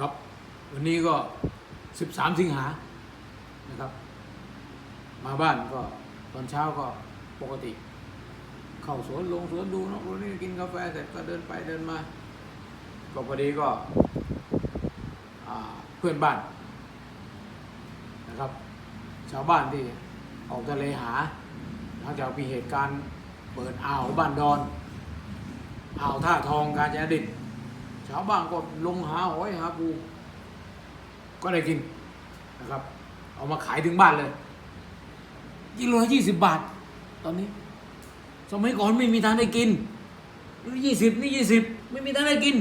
ครับ วันนี้ก็ 13 สิงหานะครับ มาบ้านก็ตอนเช้าก็ปกติ เข้าสวนลงสวนดูเนาะวันนี้กินกาแฟเสร็จก็เดินไปเดินมาก็พอดีก็เพื่อนบ้านนะครับ ชาวบ้านที่ออกทะเลหาหลังจากมีเหตุการณ์เปิดอ่าวบ้านดอนอ่าวท่าทองกาญจนดิต ชาวบ้านก็ลงหาหอยหาปูก็ได้กินนะครับ เอามาขายถึงบ้านเลยกิโลละยี่สิบบาท ตอนนี้ สมัยก่อนไม่มีทางได้กินนี่ยี่สิบนี่ยี่สิบไม่มีทางได้กิน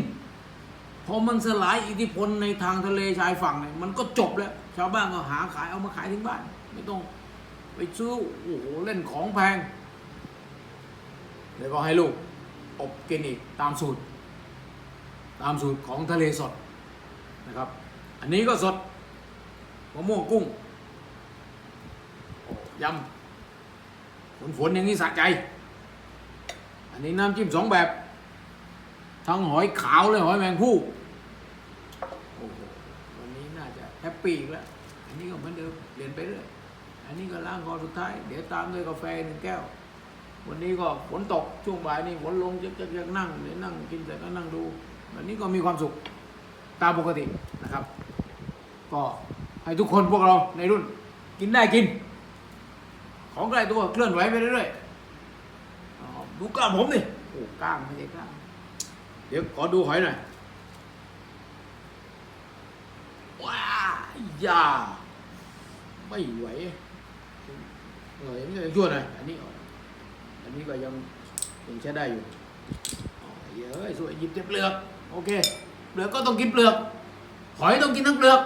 พอมันสลายอิทธิพลในทางทะเลชายฝั่งเนี่ยมันก็จบแล้วชาวบ้านก็หาขายเอามาขายถึงบ้าน ไม่ต้องไปซื้อโอ้โหเล่นของแพง แล้วก็ให้ลูกอบกินอีกตามสูตร ตามสูตรของทะเลสดนะครับ อันนี้ก็สดมะม่วงกุ้งยำฝนฝนๆอย่างนี้สะใจ อันนี้น้ำจิ้มสองแบบ ทั้งหอยขาวเลยหอยแมงผู้โอ้โหวันนี้น่าจะแฮปปี้อีกแล้ว อันนี้ก็เหมือนเดิมเปลี่ยนไปเรื่อย อันนี้ก็ล้างคอสุดท้าย เดี๋ยวตามด้วยกาแฟหนึ่งแก้ว วันนี้ก็ฝนตกช่วงบ่ายนี่ฝนลงจะจะจะนั่งเดี๋ยวนั่งกินเสร็จก็นั่งดู วันนี้ก็มีความสุขตามปกตินะครับ ก็ให้ทุกคนพวกเราในรุ่นกินได้กิน ของใกล้ตัวเคลื่อนไหวไปเรื่อยๆดูกล้ามผมนี่โอ้กล้ามไม่ใช่กล้ามเดี๋ยวขอดูหอยหน่อยว้ายาไม่ไหวเออยังชั่วหน่อยอันนี้อันนี้ก็ยังยังใช้ได้อยู่เยอะสวยยิบแต่เลือก โอเค เปลือกก็ต้องกินเปลือก หอยต้องกินทั้งเปลือก